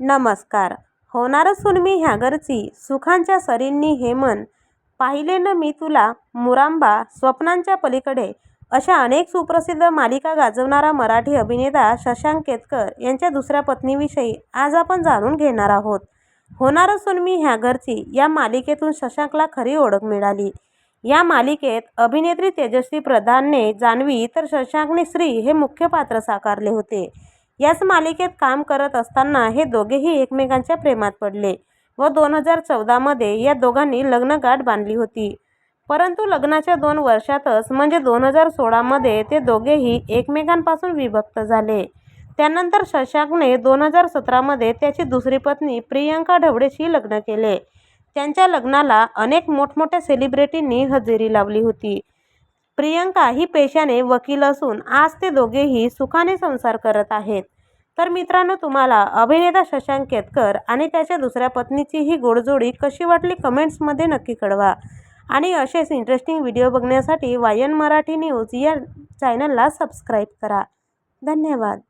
नमस्कार. होणार सुन मी ह्यागरची सुखांच्या सरींनी हे मन. पाहिले न मी तुला मुरांबा स्वप्नांच्या पलीकडे. अशा अनेक सुप्रसिद्ध मालिका गाजवणारा मराठी अभिनेता शशांक केतकर यांच्या दुसऱ्या पत्नीविषयी आज आपण जाणून घेणार आहोत. होणार सुन मी ह्यागरची या मालिकेतून शशांकला खरी ओळख मिळाली. या मालिकेत अभिनेत्री तेजस्वी प्रधानने जान्हवी तर शशांकने श्री हे मुख्य पात्र साकारले होते. याच मालिकेत काम करत असताना हे दोघेही एकमेकांच्या प्रेमात पडले व दोन हजार चौदामध्ये या दोघांनी लग्नगाठ बांधली होती. परंतु लग्नाच्या दोन वर्षातच म्हणजे दोन हजार सोळामध्ये ते दोघेही एकमेकांपासून विभक्त झाले. त्यानंतर शशांकने दोन हजार सतरामध्ये त्याची दुसरी पत्नी प्रियंका ढवळेशी लग्न केले. त्यांच्या लग्नाला अनेक मोठमोठ्या सेलिब्रिटींनी हजेरी लावली होती. प्रियंका ही पेशाने वकील असून आज ते दोघेही सुखाने संसार करत आहेत. तर मित्रांनो तुम्हाला अभिनेता शशांक केतकर आणि त्याच्या दुसऱ्या पत्नीची ही गोडजोडी कशी वाटली कमेंट्समध्ये नक्की कळवा. आणि असेच इंटरेस्टिंग व्हिडिओ बघण्यासाठी वायन मराठी न्यूज या चॅनलला सबस्क्राईब करा. धन्यवाद.